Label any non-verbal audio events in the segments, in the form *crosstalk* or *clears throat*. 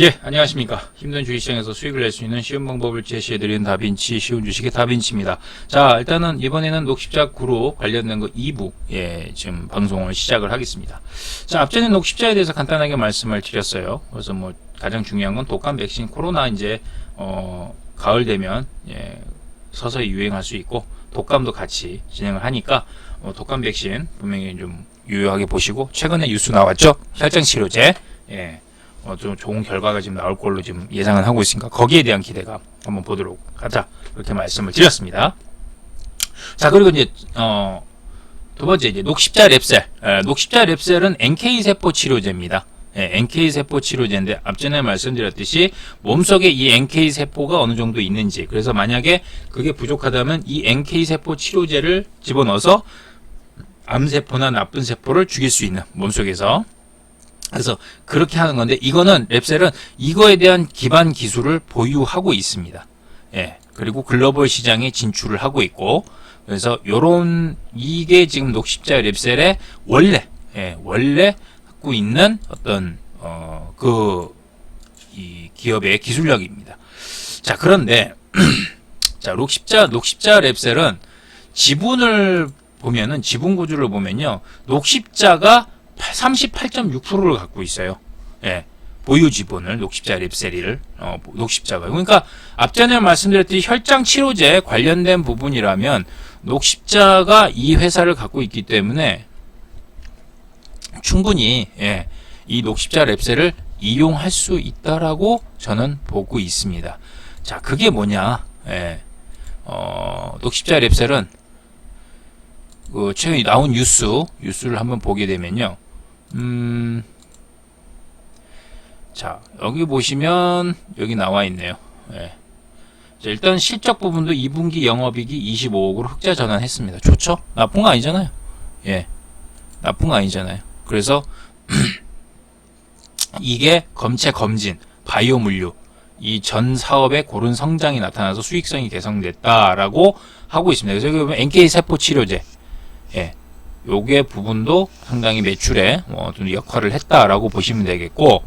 예, 안녕하십니까. 힘든 주식시장에서 수익을 낼 수 있는 쉬운 방법을 제시해드리는 다빈치, 쉬운 주식의 다빈치입니다. 자, 일단은 이번에는 녹십자 그룹 관련된 거 2부, 예, 지금 방송을 시작을 하겠습니다. 자, 앞전에 녹십자에 대해서 간단하게 말씀을 드렸어요. 그래서 뭐, 가장 중요한 건 독감 백신, 코로나 이제, 어, 가을 되면, 예, 서서히 유행할 수 있고, 독감도 같이 진행을 하니까, 어, 독감 백신 분명히 좀 유효하게 보시고, 최근에 뉴스 나왔죠? 혈장 치료제, 예, 어, 좀 좋은 결과가 지금 나올 걸로 지금 예상은 하고 있으니까 거기에 대한 기대감 한번 보도록 하자 이렇게 말씀을 드렸습니다. 자 그리고 이제 어, 두 번째 이제 녹십자 랩셀 에, 녹십자 랩셀은 NK 세포 치료제입니다. 예, NK 세포 치료제인데 앞전에 말씀드렸듯이 몸속에 이 NK 세포가 어느 정도 있는지 그래서 만약에 그게 부족하다면 이 NK 세포 치료제를 집어넣어서 암세포나 나쁜 세포를 죽일 수 있는 몸속에서 그래서 그렇게 하는 건데 이거는 랩셀은 이거에 대한 기반 기술을 보유하고 있습니다. 예. 그리고 글로벌 시장에 진출을 하고 있고 그래서 요런 이게 지금 녹십자 랩셀의 원래 예, 원래 갖고 있는 어떤 어 그 이 기업의 기술력입니다. 자, 그런데 *clears throat* 자, 녹십자 녹십자 랩셀은 지분을 보면은 지분 구조를 보면요. 녹십자가 38.6%를 갖고 있어요. 예. 보유 지분을 녹십자 립세리를 어, 녹십자가 그러니까 앞전에 말씀드렸듯이 혈장 치료제 관련된 부분이라면 녹십자가 이 회사를 갖고 있기 때문에 충분히 예, 이 녹십자 랩셀을 이용할 수 있다라고 저는 보고 있습니다. 자, 그게 뭐냐? 예, 어, 녹십자 랩셀은 그 최근에 나온 뉴스 뉴스를 한번 보게 되면요. 음, 자, 여기 보시면, 여기 나와 있네요. 예. 자, 일단 실적 부분도 2분기 영업이익이 25억으로 흑자 전환했습니다. 좋죠? 나쁜 거 아니잖아요. 예. 나쁜 거 아니잖아요. 그래서, *clears throat* 이게 검체 검진, 바이오 물류, 이 전 사업의 고른 성장이 나타나서 수익성이 개선됐다라고 하고 있습니다. 그래서 여기 보면 NK 세포 치료제, 예. 요게 부분도 상당히 매출에 뭐 좀 역할을 했다라고 보시면 되겠고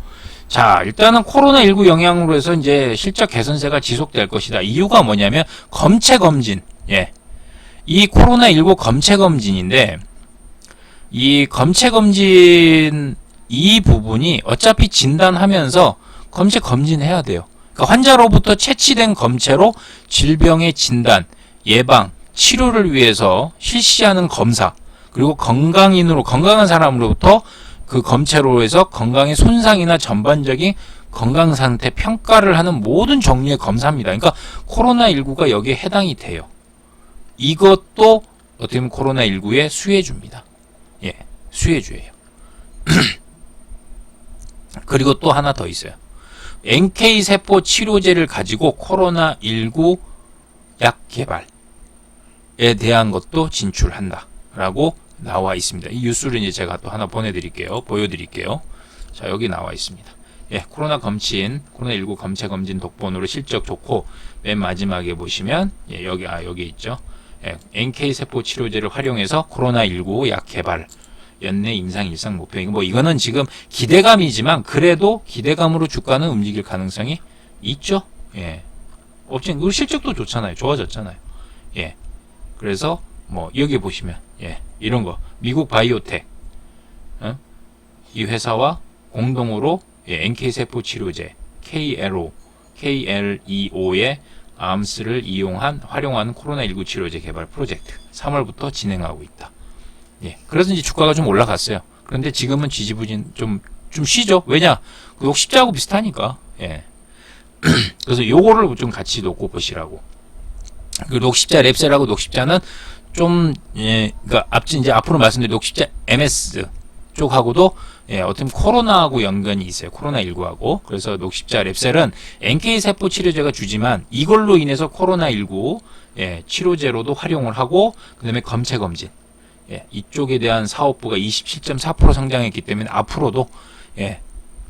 자 일단은 코로나19 영향으로 해서 이제 실적 개선세가 지속될 것이다. 이유가 뭐냐면 검체 검진. 예이 코로나19 검체 검진인데 이 검체 검진 이 부분이 어차피 진단하면서 검체 검진해야 돼요. 그러니까 환자로부터 채취된 검체로 질병의 진단 예방 치료를 위해서 실시하는 검사 그리고 건강인으로 건강한 사람으로부터 그 검체로 해서 건강의 손상이나 전반적인 건강 상태 평가를 하는 모든 종류의 검사입니다. 그러니까 코로나19가 여기에 해당이 돼요. 이것도 어떻게 보면 코로나19의 수혜주입니다. 예, 수혜주예요. *clears throat* 그리고 또 하나 더 있어요. NK 세포 치료제를 가지고 코로나19 약 개발에 대한 것도 진출한다. 라고 나와 있습니다. 이 뉴스를 이제 제가 또 하나 보내드릴게요. 보여드릴게요. 자, 여기 나와 있습니다. 예, 코로나 검진, 코로나19 검체 검진 독본으로 실적 좋고, 맨 마지막에 보시면, 예, 여기, 아, 여기 있죠. 예, NK세포 치료제를 활용해서 코로나19 약 개발, 연내 임상 일상 목표. 뭐, 이거는 지금 기대감이지만, 그래도 기대감으로 주가는 움직일 가능성이 있죠. 예. 업체, 그 실적도 좋잖아요. 좋아졌잖아요. 예. 그래서, 뭐, 여기 보시면, 예, 이런 거. 미국 바이오텍. 어? 이 회사와 공동으로 예, NK세포 치료제 KLO, KLEO의 암스를 이용한 활용하는 코로나19 치료제 개발 프로젝트 3월부터 진행하고 있다. 예. 그래서 이제 주가가 좀 올라갔어요. 그런데 지금은 지지부진 좀, 좀 쉬죠. 왜냐? 그 녹십자하고 비슷하니까. 예. *clears throat* 그래서 요거를 좀 같이 놓고 보시라고. 그 녹십자 랩셀하고 녹십자는 좀, 예, 그니까, 앞지 이제 앞으로 말씀드린 녹십자 MS 쪽하고도, 예, 어떤 코로나하고 연관이 있어요. 코로나19하고. 그래서 녹십자 랩셀은 NK세포 치료제가 주지만 이걸로 인해서 코로나19, 예, 치료제로도 활용을 하고, 그 다음에 검체 검진. 예, 이쪽에 대한 사업부가 27.4% 성장했기 때문에 앞으로도, 예,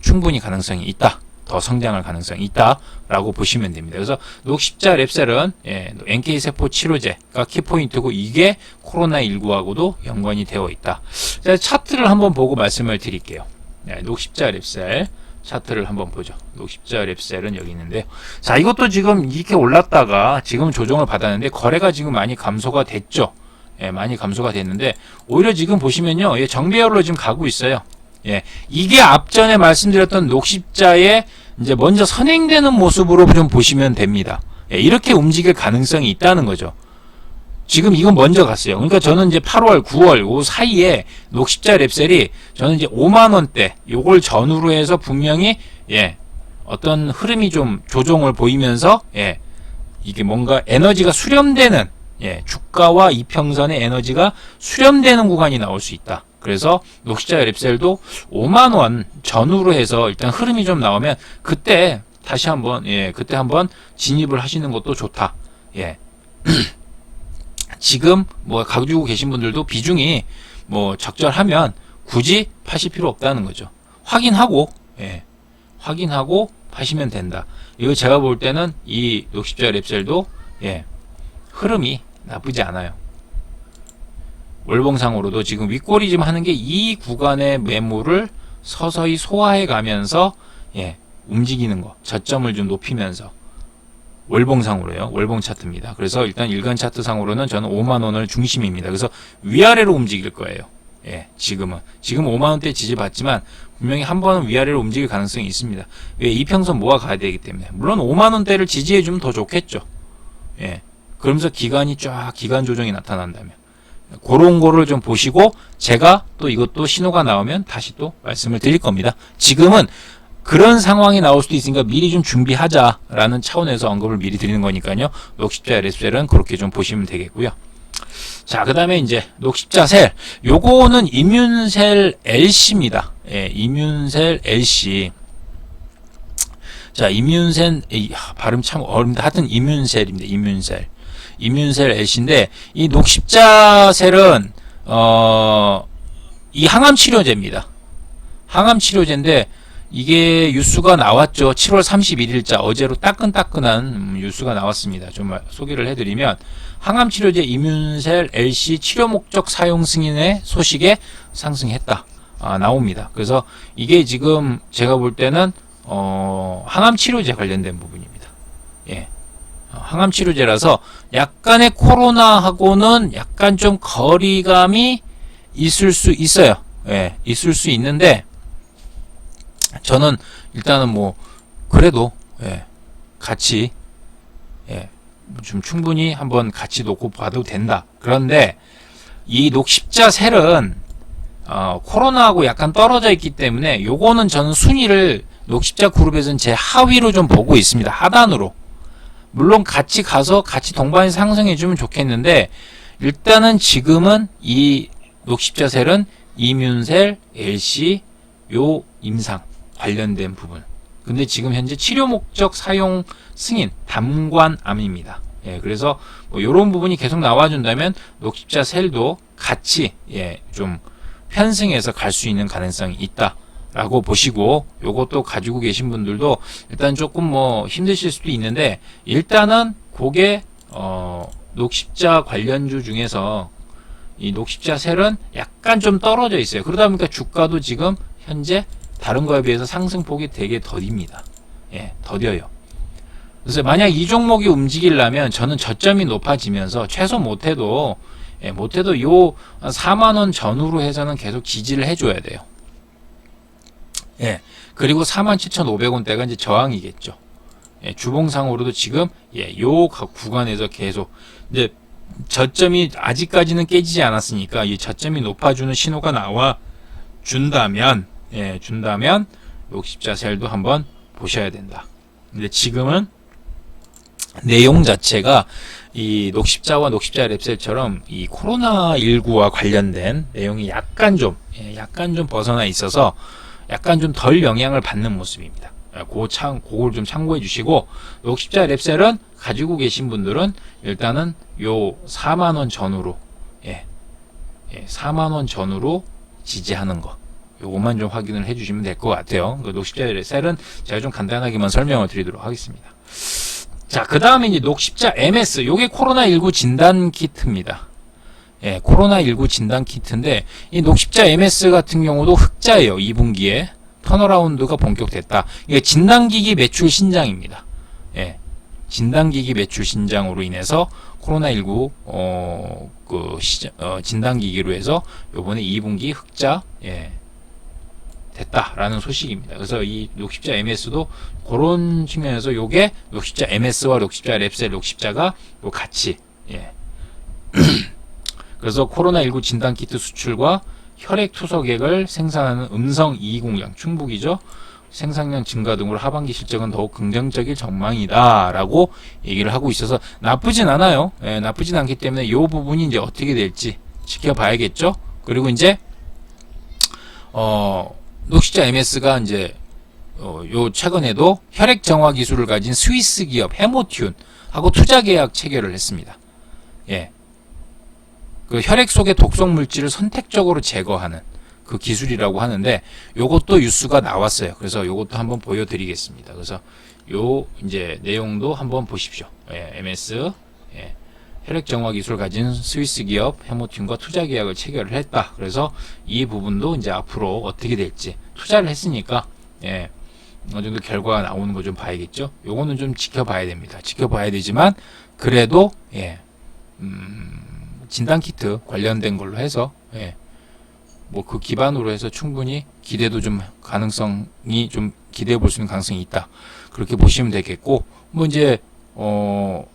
충분히 가능성이 있다. 더 성장할 가능성이 있다라고 보시면 됩니다. 그래서 녹십자 랩셀은 예, NK세포 치료제가 키포인트고 이게 코로나19하고도 연관이 되어 있다. 자, 차트를 한번 보고 말씀을 드릴게요. 네, 녹십자 랩셀 차트를 한번 보죠. 녹십자 랩셀은 여기 있는데요. 자, 이것도 지금 이렇게 올랐다가 지금 조정을 받았는데 거래가 지금 많이 감소가 됐죠. 예, 많이 감소가 됐는데 오히려 지금 보시면요. 예, 정배열로 지금 가고 있어요. 예, 이게 앞전에 말씀드렸던 녹십자의 이제 먼저 선행되는 모습으로 좀 보시면 됩니다. 예, 이렇게 움직일 가능성이 있다는 거죠. 지금 이건 먼저 갔어요. 그러니까 저는 이제 8월, 9월 요 사이에 녹십자 랩셀이 저는 이제 5만 원대 요걸 전후로 해서 분명히 예 어떤 흐름이 좀 조정을 보이면서 예 이게 뭔가 에너지가 수렴되는 예 주가와 이평선의 에너지가 수렴되는 구간이 나올 수 있다. 그래서 녹십자 랩셀도 5만 원 전후로 해서 일단 흐름이 좀 나오면 그때 다시 한번 예 그때 한번 진입을 하시는 것도 좋다. 예. *clears throat* 지금 뭐 가지고 계신 분들도 비중이 뭐 적절하면 굳이 파실 필요 없다는 거죠. 확인하고 예. 확인하고 파시면 된다. 이거 제가 볼 때는 이 녹십자 랩셀도 예. 흐름이 나쁘지 않아요. 월봉상으로도 지금 윗꼬리 좀 하는 게 이 구간의 매물을 서서히 소화해 가면서 예. 움직이는 거. 저점을 좀 높이면서 월봉상으로요. 월봉 차트입니다. 그래서 일단 일간 차트상으로는 저는 5만 원을 중심입니다. 그래서 위아래로 움직일 거예요. 예, 지금은 지금 5만 원대 지지 받지만 분명히 한 번은 위아래로 움직일 가능성이 있습니다. 왜 이평선 모아 가야 되기 때문에 물론 5만 원대를 지지해 주면 더 좋겠죠. 예, 그러면서 기간이 쫙 기간 조정이 나타난다면 그런 거를 좀 보시고 제가 또 이것도 신호가 나오면 다시 또 말씀을 드릴 겁니다. 지금은 그런 상황이 나올 수도 있으니까 미리 좀 준비하자라는 차원에서 언급을 미리 드리는 거니까요. 녹십자 LSL은 그렇게 좀 보시면 되겠고요. 자, 그 다음에 이제 녹십자 셀. 요거는 이뮨셀 LC입니다. 예, 이뮨셀 LC. 자, 이뮨셀, 이, 하, 발음 참 어렵니다. 하여튼 이뮨셀입니다. 이뮨셀. 이뮨셀 LC인데, 이 녹십자 셀은, 어, 이 항암 치료제입니다. 항암 치료제인데, 이게 뉴스가 나왔죠. 7월 31일자 어제로 따끈따끈한 음, 뉴스가 나왔습니다. 좀 소개를 해드리면 항암 치료제 이뮨셀 LC 치료 목적 사용 승인의 소식에 상승했다. 아, 나옵니다. 그래서 이게 지금 제가 볼 때는 어, 항암 치료제 관련된 부분입니다. 예. 어, 항암 치료제라서 약간의 코로나하고는 약간 좀 거리감이 있을 수 있어요. 예, 있을 수 있는데 저는 일단은 뭐 그래도 예, 같이 예, 좀 충분히 한번 같이 놓고 봐도 된다. 그런데 이 녹십자 셀은 어, 코로나하고 약간 떨어져 있기 때문에 요거는 저는 순위를 녹십자 그룹에서는 제 하위로 좀 보고 있습니다. 하단으로. 물론 같이 가서 같이 동반이 상승해 주면 좋겠는데 일단은 지금은 이 녹십자 셀은 이뮨셀, LC, 요 임상 관련된 부분. 근데 지금 현재 치료 목적 사용 승인 담관암입니다. 예, 그래서 뭐 이런 부분이 계속 나와준다면 녹십자 셀도 같이 예, 좀 편승해서 갈 수 있는 가능성이 있다 라고 보시고 요것도 가지고 계신 분들도 일단 조금 뭐 힘드실 수도 있는데 일단은 그게 어, 녹십자 관련주 중에서 이 녹십자 셀은 약간 좀 떨어져 있어요. 그러다 보니까 주가도 지금 현재 다른 거에 비해서 상승폭이 되게 더딥니다. 예, 더뎌요. 그래서 만약 이 종목이 움직이려면 저는 저점이 높아지면서 최소 못해도 예, 못해도 요 4만 원 전후로 해서는 계속 지지를 해줘야 돼요. 예, 그리고 47,500원대가 이제 저항이겠죠. 예, 주봉상으로도 지금 예, 요 구간에서 계속 이제 저점이 아직까지는 깨지지 않았으니까 이 저점이 높아주는 신호가 나와 준다면 예, 준다면 녹십자 셀도 한번 보셔야 된다. 근데 지금은 내용 자체가 이 녹십자와 녹십자 랩셀처럼 이 코로나 19와 관련된 내용이 약간 좀, 예, 약간 좀 벗어나 있어서 약간 좀 덜 영향을 받는 모습입니다. 그 참, 그걸 좀 참고해 주시고, 녹십자 랩셀은 가지고 계신 분들은 일단은 요 4만원 전후로, 예, 예, 4만원 전후로 지지하는 거. 요것만 좀 확인을 해 주시면 될 것 같아요. 그 녹십자 셀은 제가 좀 간단하게만 설명을 드리도록 하겠습니다. 자, 그 다음에 이제 녹십자 MS. 요게 코로나19 진단 키트입니다. 예, 코로나19 진단 키트인데, 이 녹십자 MS 같은 경우도 흑자예요. 2분기에. 턴어라운드가 본격됐다. 이게 진단기기 매출 신장입니다. 예. 진단기기 매출 신장으로 인해서 코로나19 어, 그 어, 진단기기로 해서 요번에 2분기 흑자 예, 됐다라는 소식입니다. 그래서 이 녹십자 MS도 그런 측면에서 요게 녹십자 MS와 녹십자 랩셀 녹십자가 요 같이 예. *clears throat* 그래서 코로나19 진단 키트 수출과 혈액 투석액을 생산하는 음성 이익 공장 충북이죠. 생산량 증가 등으로 하반기 실적은 더욱 긍정적일 전망이다라고 얘기를 하고 있어서 나쁘진 않아요. 예, 나쁘진 않기 때문에 이 부분이 이제 어떻게 될지 지켜봐야겠죠. 그리고 이제 어 녹시자 MS가 이제 어, 요 최근에도 혈액 정화 기술을 가진 스위스 기업 헤모튠 하고 투자 계약 체결을 했습니다. 예. 그 혈액 속의 독성 물질을 선택적으로 제거하는 그 기술이라고 하는데 요것도 뉴스가 나왔어요. 그래서 요것도 한번 보여드리겠습니다. 그래서 요 이제 내용도 한번 보십시오. 예, MS 예, 혈액 정화 기술 가진 스위스 기업 헤모틴과 투자 계약을 체결을 했다. 그래서 이 부분도 이제 앞으로 어떻게 될지 투자를 했으니까 예, 어느 정도 결과가 나오는 거 좀 봐야겠죠. 요거는 좀 지켜봐야 됩니다. 지켜봐야 되지만 그래도 예, 음, 진단 키트 관련된 걸로 해서 예, 뭐 그 기반으로 해서 충분히 기대도 좀 가능성이 좀 기대해 볼 수 있는 가능성이 있다. 그렇게 보시면 되겠고 뭐 이제 어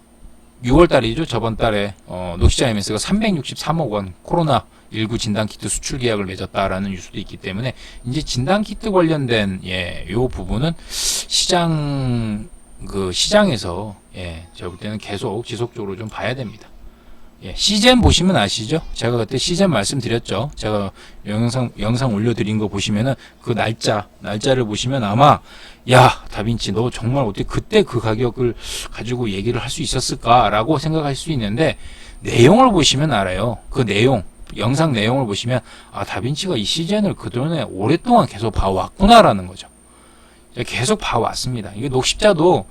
6월 달이죠. 저번 달에 어 노시자 MS가 363억 원 코로나 19 진단 키트 수출 계약을 맺었다라는 뉴스도 있기 때문에 이제 진단 키트 관련된 예, 요 부분은 시장 그 시장에서 예, 제가 볼 때는 계속 지속적으로 좀 봐야 됩니다. 예, 시젠 보시면 아시죠? 제가 그때 시젠 말씀드렸죠. 제가 영상 영상 올려드린 거 보시면은 그 날짜 날짜를 보시면 아마 야 다빈치 너 정말 어떻게 그때 그 가격을 가지고 얘기를 할 수 있었을까라고 생각할 수 있는데 내용을 보시면 알아요. 그 내용 영상 내용을 보시면 아 다빈치가 이 시즌을 그동안에 오랫동안 계속 봐왔구나라는 거죠. 계속 봐왔습니다. 이게 녹십자도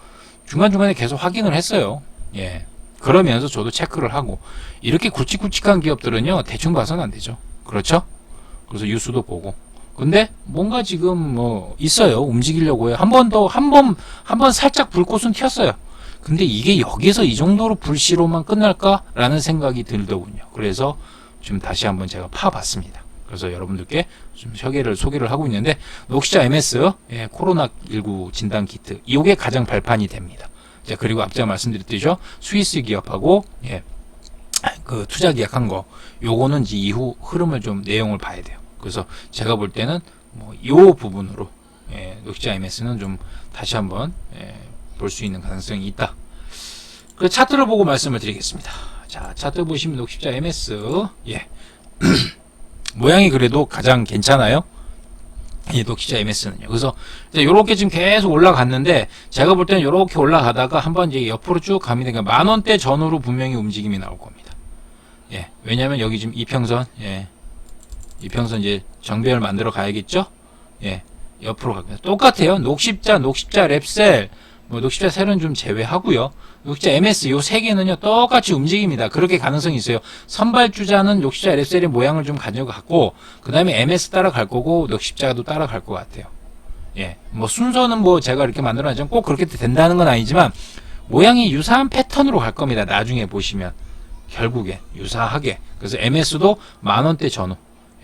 중간중간에 계속 확인을 했어요. 예. 그러면서 저도 체크를 하고 이렇게 굵직굵직한 기업들은요 대충 봐서는 안 되죠. 그렇죠? 그래서 뉴스도 보고. 근데 뭔가 지금 뭐 있어요. 움직이려고 해요. 한 번 더 한 번 한 번 살짝 불꽃은 튀었어요. 근데 이게 여기서 이 정도로 불씨로만 끝날까라는 생각이 들더군요. 그래서 지금 다시 한번 제가 파봤습니다. 그래서 여러분들께 좀 소개를 소개를 하고 있는데 녹시자 MS 예, 코로나 19 진단 키트. 이게 가장 발판이 됩니다 자, 그리고 앞서 말씀드렸듯이죠. 스위스 기업하고, 예, 그 투자 계약한 거, 요거는 이제 이후 흐름을 좀 내용을 봐야 돼요. 그래서 제가 볼 때는 뭐, 요 부분으로, 예, 녹시자 MS는 좀 다시 한번, 예, 볼 수 있는 가능성이 있다. 그 차트를 보고 말씀을 드리겠습니다. 자, 차트 보시면 녹십자 MS, 예. *clears throat* 모양이 그래도 가장 괜찮아요. 이 녹시자 MS는요. 그래서 이렇게 지금 계속 올라갔는데 제가 볼 때는 이렇게 올라가다가 한번 이제 옆으로 쭉 가면 되니까 만 원대 전후로 분명히 움직임이 나올 겁니다. 예, 왜냐하면 여기 지금 이평선, 예, 이평선 이제 정배열 만들어 가야겠죠. 예, 옆으로 갑니다. 똑같아요. 녹십자, 녹십자 랩셀, 뭐 녹십자 셀은 좀 제외하고요. 녹십자 MS 요 세 개는요 똑같이 움직입니다. 그렇게 가능성이 있어요. 선발주자는 녹십자 랩셀의 모양을 좀 가져갔고 그 다음에 MS 따라갈 거고 녹십자도 따라갈 것 같아요. 예, 뭐 순서는 뭐 제가 이렇게 만들어놨지만 꼭 그렇게 된다는 건 아니지만 모양이 유사한 패턴으로 갈 겁니다. 나중에 보시면 결국에 유사하게 그래서 MS도 만 원대 전후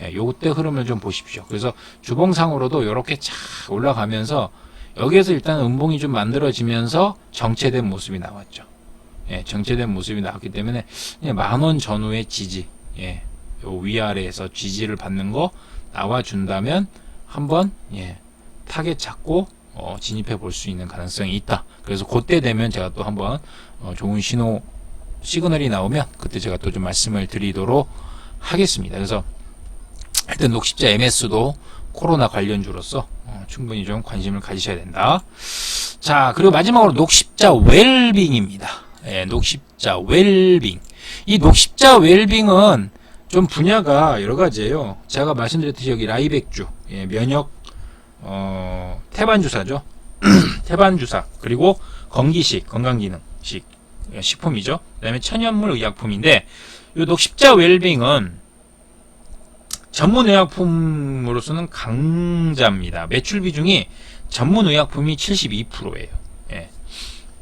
예, 요때 흐름을 좀 보십시오. 그래서 주봉상으로도 이렇게 쫙 올라가면서 여기에서 일단 음봉이 좀 만들어지면서 정체된 모습이 나왔죠. 예, 정체된 모습이 나왔기 때문에 만원 전후의 지지, 예, 요 위아래에서 지지를 받는 거 나와준다면 한번 예, 타겟 잡고 어, 진입해 볼 수 있는 가능성이 있다. 그래서 그때 되면 제가 또 한번 어, 좋은 신호 시그널이 나오면 그때 제가 또 좀 말씀을 드리도록 하겠습니다. 그래서 일단 녹십자 MS도 코로나 관련주로서 어, 충분히 좀 관심을 가지셔야 된다. 자, 그리고 마지막으로 녹십자 웰빙입니다. 예, 녹십자 웰빙. 이 녹십자 웰빙은 좀 분야가 여러 가지예요. 제가 말씀드렸듯이 여기 라이백주, 예, 면역, 어, 태반 주사죠. *clears throat* 태반 주사 그리고 건기식, 건강기능식 예, 식품이죠. 그 다음에 천연물 의약품인데 이 녹십자 웰빙은 전문의약품으로서는 강자입니다. 매출 비중이 전문의약품이 72%예요. 예.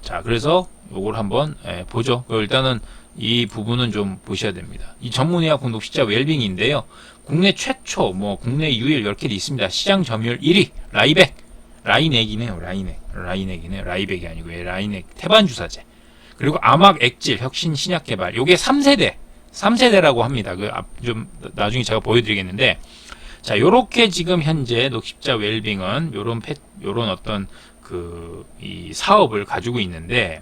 자, 그래서 요걸 한번 예, 보죠. 그 일단은 이 부분은 좀 보셔야 됩니다. 이 전문의약품 녹십자 웰빙인데요. 국내 최초, 뭐 국내 유일 이렇게 돼 있습니다. 시장 점유율 1위 라이백, 라이넥이네요. 라이넥, 라이넥이네요. 라이백이 아니고 예, 라이넥 태반 주사제. 그리고 암막 액질 혁신 신약 개발. 요게 3세대, 3세대라고 합니다. 그 좀 나중에 제가 보여드리겠는데. 자, 요렇게 지금 현재 녹십자 웰빙은 요런 패, 요런 어떤 그 이 사업을 가지고 있는데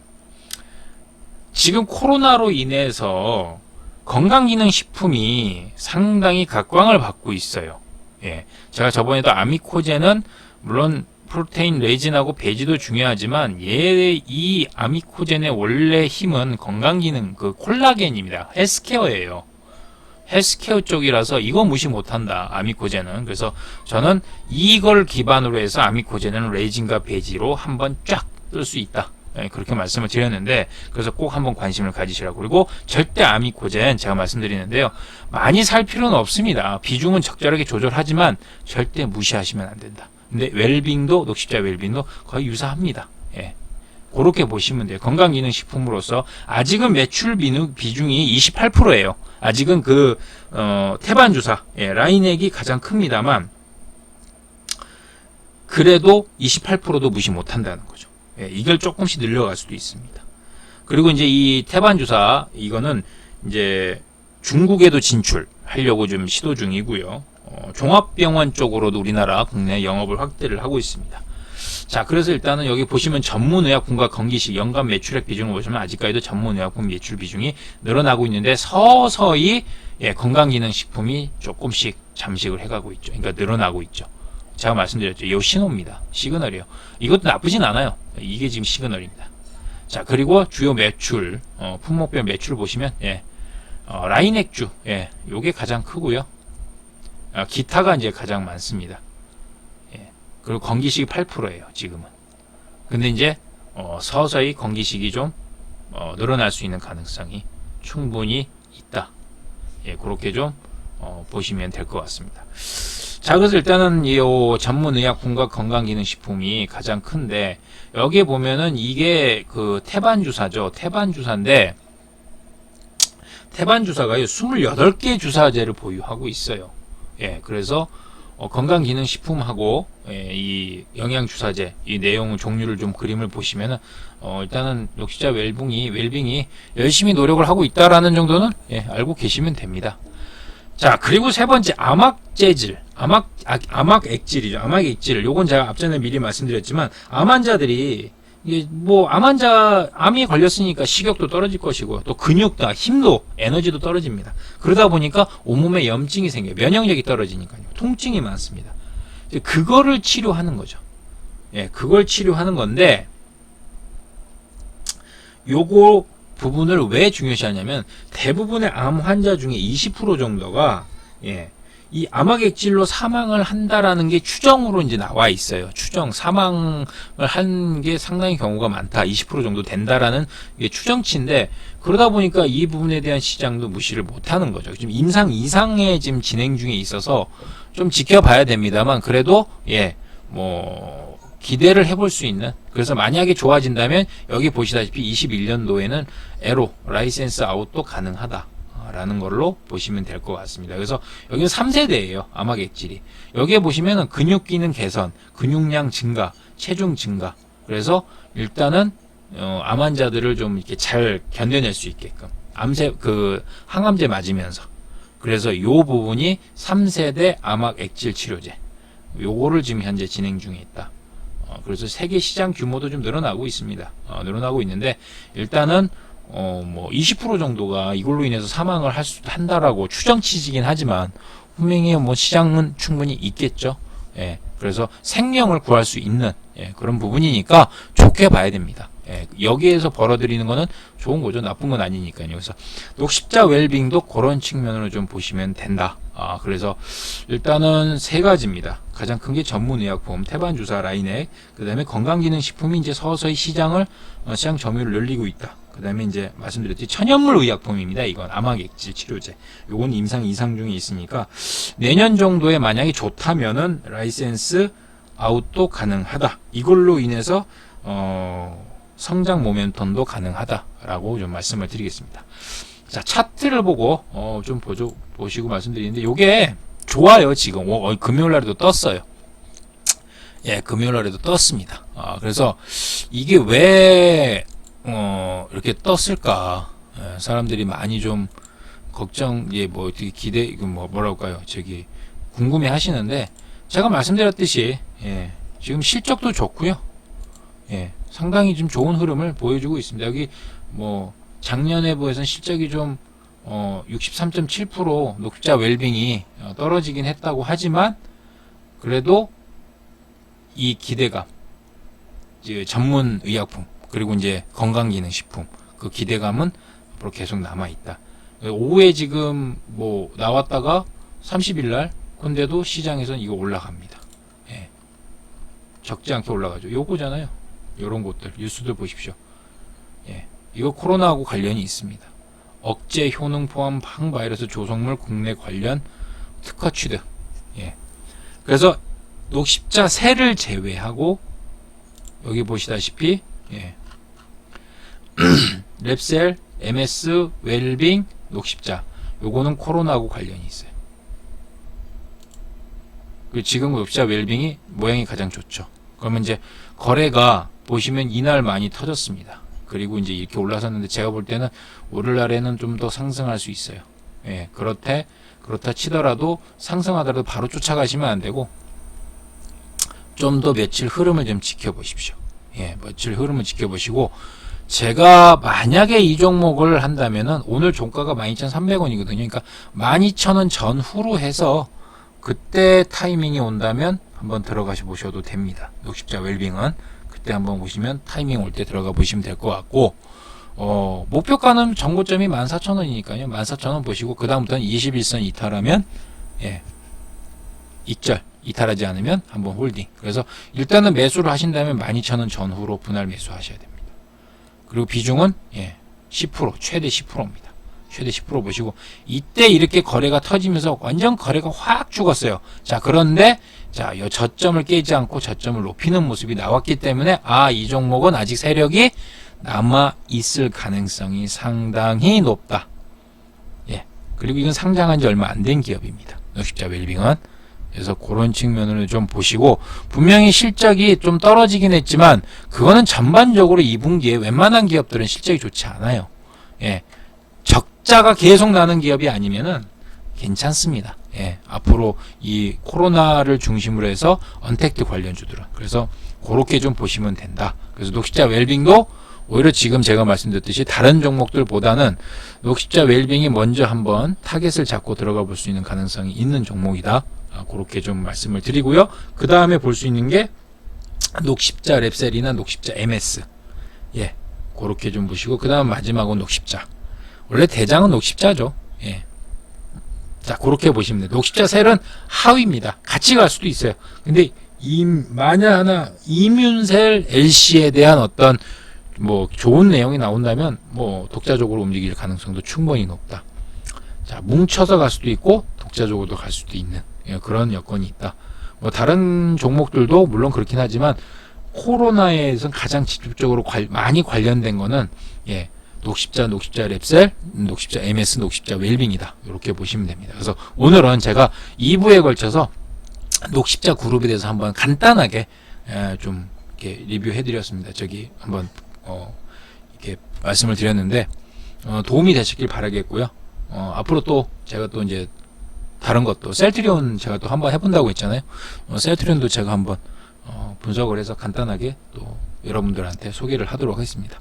지금 코로나로 인해서 건강기능식품이 상당히 각광을 받고 있어요. 예. 제가 저번에도 아미코제는 물론 프로테인 레진하고 배지도 중요하지만 얘이 아미코젠의 원래 힘은 건강기능 그 콜라겐입니다. 헬스케어예요. 헬스케어 쪽이라서 이거 무시 못한다 아미코제는 그래서 저는 이걸 기반으로 해서 아미코제는 레진과 배지로 한번 쫙 뜰 수 있다. 예, 그렇게 말씀을 드렸는데 그래서 꼭 한번 관심을 가지시라고. 그리고 절대 아미코젠 제가 말씀드리는데요. 많이 살 필요는 없습니다. 비중은 적절하게 조절하지만 절대 무시하시면 안 된다 근데 웰빙도 녹십자 웰빙도 거의 유사합니다 예. 그렇게 보시면 돼요. 건강기능식품으로서 아직은 매출 비중이 28%예요. 아직은 그 어, 태반 주사 예, 라인액이 가장 큽니다만 그래도 28%도 무시 못한다는 거죠. 예, 이걸 조금씩 늘려갈 수도 있습니다. 그리고 이제 이 태반 주사 이거는 이제 중국에도 진출하려고 좀 시도 중이고요. 어, 종합병원 쪽으로도 우리나라 국내 영업을 확대를 하고 있습니다. 자, 그래서 일단은 여기 보시면 전문의약품과 건기식 연간 매출액 비중을 보시면 아직까지도 전문의약품 매출 비중이 늘어나고 있는데 서서히 예, 건강기능식품이 조금씩 잠식을 해가고 있죠. 그러니까 늘어나고 있죠. 제가 말씀드렸죠. 이 신호입니다. 시그널이요. 이것도 나쁘진 않아요. 이게 지금 시그널입니다. 자, 그리고 주요 매출, 어, 품목별 매출 보시면, 예, 어, 라인 액주, 예, 요게 가장 크고요. 아, 기타가 이제 가장 많습니다. 예, 그리고 건기식이 8%예요, 지금은. 근데 이제, 어, 서서히 건기식이 좀, 어, 늘어날 수 있는 가능성이 충분히 있다. 예, 그렇게 좀, 어, 보시면 될 것 같습니다. 자, 그래서 일단은 이 전문의약품과 건강기능식품이 가장 큰데, 여기에 보면은 이게 그 태반 주사죠. 태반 주사인데, 태반 주사가요, 28개 주사제를 보유하고 있어요. 예, 그래서 어, 건강기능식품하고 예, 이 영양주사제 이 내용 종류를 좀 그림을 보시면은 어, 일단은 녹시자 웰빙이 웰빙이 열심히 노력을 하고 있다라는 정도는 예, 알고 계시면 됩니다. 자 그리고 세 번째 암흑재질 암흑 아, 암흑 액질이죠 암흑 액질 요건 제가 앞전에 미리 말씀드렸지만 암 환자들이 이게 뭐 암 환자 암이 걸렸으니까 식욕도 떨어질 것이고 또 근육도 힘도 에너지도 떨어집니다. 그러다 보니까 온몸에 염증이 생겨요. 면역력이 떨어지니까요. 통증이 많습니다. 그거를 치료하는 거죠. 예, 그걸 치료하는 건데 요거 부분을 왜 중요시하냐면 대부분의 암 환자 중에 20% 정도가 예, 이 암흑액질로 사망을 한다라는 게 추정으로 이제 나와 있어요. 추정 사망을 한 게 상당히 경우가 많다. 20% 정도 된다라는 게 추정치인데 그러다 보니까 이 부분에 대한 시장도 무시를 못 하는 거죠. 지금 임상 이상의 지금 진행 중에 있어서 좀 지켜봐야 됩니다만 그래도 예, 뭐 기대를 해볼 수 있는 그래서 만약에 좋아진다면 여기 보시다시피 21년도에는 에로 라이센스 아웃도 가능하다. 라는 걸로 보시면 될 것 같습니다. 그래서 여기는 3세대예요. 암흑 액질이. 여기에 보시면은 근육 기능 개선, 근육량 증가, 체중 증가. 그래서 일단은 어, 암 환자들을 좀 이렇게 잘 견뎌낼 수 있게끔 암세 그 항암제 맞으면서 그래서 요 부분이 3세대 암흑 액질 치료제. 요거를 지금 현재 진행 중에 있다. 어, 그래서 세계 시장 규모도 좀 늘어나고 있습니다. 어, 늘어나고 있는데 일단은 어, 뭐, 20% 정도가 이걸로 인해서 사망을 할 수, 한다라고 추정치지긴 하지만, 분명히 뭐 시장은 충분히 있겠죠. 예. 그래서 생명을 구할 수 있는, 예, 그런 부분이니까 좋게 봐야 됩니다. 예, 여기에서 벌어들이는 거는 좋은 거죠. 나쁜 건 아니니까요. 그래서 녹십자 웰빙도 그런 측면으로 좀 보시면 된다. 아, 그래서 일단은 세 가지입니다. 가장 큰 게 전문의약품, 태반주사 라인액, 그 다음에 건강기능식품이 이제 서서히 시장을, 어, 시장 점유율을 늘리고 있다. 그 다음에 이제 말씀드렸듯이 천연물 의약품입니다. 이건 암흑액질 치료제. 요건 임상 이상 중에 있으니까 내년 정도에 만약에 좋다면은 라이센스 아웃도 가능하다. 이걸로 인해서 어, 성장 모멘텀도 가능하다라고 좀 말씀을 드리겠습니다. 자 차트를 보고 어, 좀 보죠, 보시고 말씀드리는데 요게 좋아요 지금 어, 어, 금요일 날에도 떴어요. 예, 금요일 날에도 떴습니다. 아, 그래서 이게 왜 어, 이렇게 떴을까? 예, 사람들이 많이 좀 걱정, 예, 뭐 어떻게 기대, 뭐 뭐랄까요? 저기 궁금해 하시는데 제가 말씀드렸듯이 예, 지금 실적도 좋고요. 예, 상당히 좀 좋은 흐름을 보여주고 있습니다. 여기 뭐 작년에 비해서는 실적이 좀 어, 63.7% 녹자 웰빙이 어, 떨어지긴 했다고 하지만 그래도 이 기대감, 이제 전문 의약품 그리고 이제 건강기능식품 그 기대감은 앞으로 계속 남아 있다. 오후에 지금 뭐 나왔다가 30일 날 근데도 시장에서는 이거 올라갑니다. 예. 적지 않게 올라가죠. 요거잖아요. 요런 것들 뉴스들 보십시오. 예. 이거 코로나하고 관련이 있습니다. 억제 효능 포함 항바이러스 조성물 국내 관련 특허 취득. 예. 그래서 녹십자 세를 제외하고 여기 보시다시피 예. *clears throat* 랩셀, MS, 웰빙, 녹십자 요거는 코로나하고 관련이 있어요. 그 지금 녹십자 웰빙이 모양이 가장 좋죠. 그러면 이제 거래가 보시면 이날 많이 터졌습니다. 그리고 이제 이렇게 올라섰는데 제가 볼 때는 오늘날에는 좀 더 상승할 수 있어요. 예, 그렇대 그렇다 치더라도 상승하더라도 바로 쫓아가시면 안 되고 좀 더 며칠 흐름을 좀 지켜보십시오. 예, 며칠 흐름을 지켜보시고 제가 만약에 이 종목을 한다면은 오늘 종가가 12,300원이거든요. 그러니까 12,000원 전후로 해서 그때 타이밍이 온다면 한번 들어가시 보셔도 됩니다. 녹십자 웰빙은 그때 한번 보시면 타이밍 올 때 들어가 보시면 될 것 같고 어, 목표가는 정고점이 14,000원이니까요. 14,000원 보시고 그다음부터는 21선 이탈하면 예. 익절 이탈하지 않으면 한번 홀딩. 그래서 일단은 매수를 하신다면 12,000원 전후로 분할 매수하셔야 됩니다. 그리고 비중은 예, 10% 최대 10%입니다. 최대 10% 보시고 이때 이렇게 거래가 터지면서 완전 거래가 확 죽었어요. 자 그런데 자, 요 저점을 깨지 않고 저점을 높이는 모습이 나왔기 때문에 아, 이 종목은 아직 세력이 남아 있을 가능성이 상당히 높다. 예. 그리고 이건 상장한 지 얼마 안 된 기업입니다. 노십자 웰빙은 그래서 그런 측면을 좀 보시고 분명히 실적이 좀 떨어지긴 했지만 그거는 전반적으로 2분기에 웬만한 기업들은 실적이 좋지 않아요. 예. 적자가 계속 나는 기업이 아니면은 괜찮습니다. 예. 앞으로 이 코로나를 중심으로 해서 언택트 관련주들은 그래서 그렇게 좀 보시면 된다. 그래서 녹십자 웰빙도 오히려 지금 제가 말씀드렸듯이 다른 종목들보다는 녹십자 웰빙이 먼저 한번 타겟을 잡고 들어가 볼 수 있는 가능성이 있는 종목이다. 아, 그렇게 좀 말씀을 드리고요. 그 다음에 볼 수 있는 게 녹십자 랩셀이나 녹십자 MS. 예. 그렇게 좀 보시고 그 다음 마지막은 녹십자. 원래 대장은 녹십자죠. 예. 자, 그렇게 보시면 돼요. 녹십자 셀은 하위입니다. 같이 갈 수도 있어요. 근데 이 만약 하나 이뮨셀 LC에 대한 어떤 뭐 좋은 내용이 나온다면 뭐 독자적으로 움직일 가능성도 충분히 높다. 자, 뭉쳐서 갈 수도 있고 독자적으로도 갈 수도 있는 예, 그런 여건이 있다. 뭐 다른 종목들도 물론 그렇긴 하지만 코로나에선 가장 직접적으로 관- 많이 관련된 거는 예, 녹십자, 녹십자 랩셀, 녹십자 MS, 녹십자 웰빙이다. 이렇게 보시면 됩니다. 그래서 오늘은 제가 2부에 걸쳐서 녹십자 그룹에 대해서 한번 간단하게 예, 좀 이렇게 리뷰해드렸습니다. 저기 한번 어, 이렇게 말씀을 드렸는데 어, 도움이 되셨길 바라겠고요. 어, 앞으로 또 제가 또 이제 다른 것도 셀트리온 제가 또 한번 해본다고 했잖아요. 어, 셀트리온도 제가 한번 어, 분석을 해서 간단하게 또 여러분들한테 소개를 하도록 하겠습니다.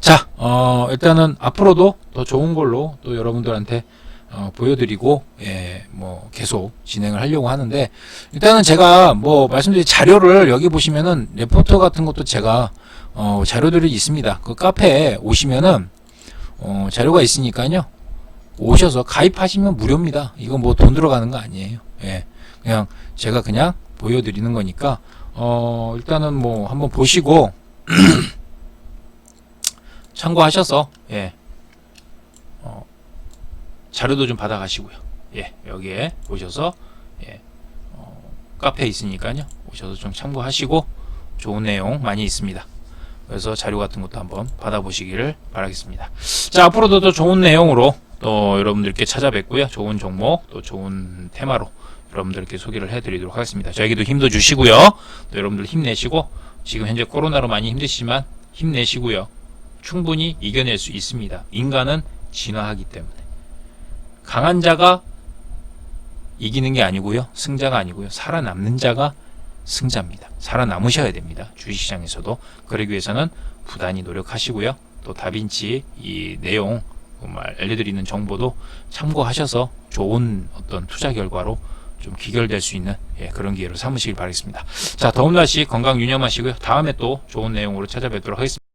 자, 어, 일단은 앞으로도 더 좋은 걸로 또 여러분들한테 어, 보여드리고 예, 뭐 계속 진행을 하려고 하는데 일단은 제가 뭐 말씀드린 자료를 여기 보시면은 레포터 같은 것도 제가 어, 자료들이 있습니다. 그 카페에 오시면은 어, 자료가 있으니까요. 오셔서 가입하시면 무료입니다. 이거 뭐 돈 들어가는 거 아니에요. 예. 그냥 제가 그냥 보여드리는 거니까 어, 일단은 뭐 한번 보시고 *clears throat* 참고하셔서 예. 어, 자료도 좀 받아가시고요. 예, 여기에 오셔서 예, 어, 카페 있으니까요. 오셔서 좀 참고하시고 좋은 내용 많이 있습니다. 그래서 자료 같은 것도 한번 받아보시기를 바라겠습니다. 자, 앞으로도 또 좋은 내용으로 또 여러분들께 찾아뵙고요. 좋은 종목, 또 좋은 테마로 여러분들께 소개를 해드리도록 하겠습니다. 저에게도 힘도 주시고요. 또 여러분들 힘내시고 지금 현재 코로나로 많이 힘드시지만 힘내시고요. 충분히 이겨낼 수 있습니다. 인간은 진화하기 때문에 강한 자가 이기는 게 아니고요. 승자가 아니고요. 살아남는 자가 승자입니다. 살아남으셔야 됩니다. 주식시장에서도 그러기 위해서는 부단히 노력하시고요. 또 다빈치 이 내용 정말 알려드리는 정보도 참고하셔서 좋은 어떤 투자 결과로 좀 귀결될 수 있는 예, 그런 기회로 삼으시길 바라겠습니다. 자, 더운 날씨 건강 유념하시고요. 다음에 또 좋은 내용으로 찾아뵙도록 하겠습니다.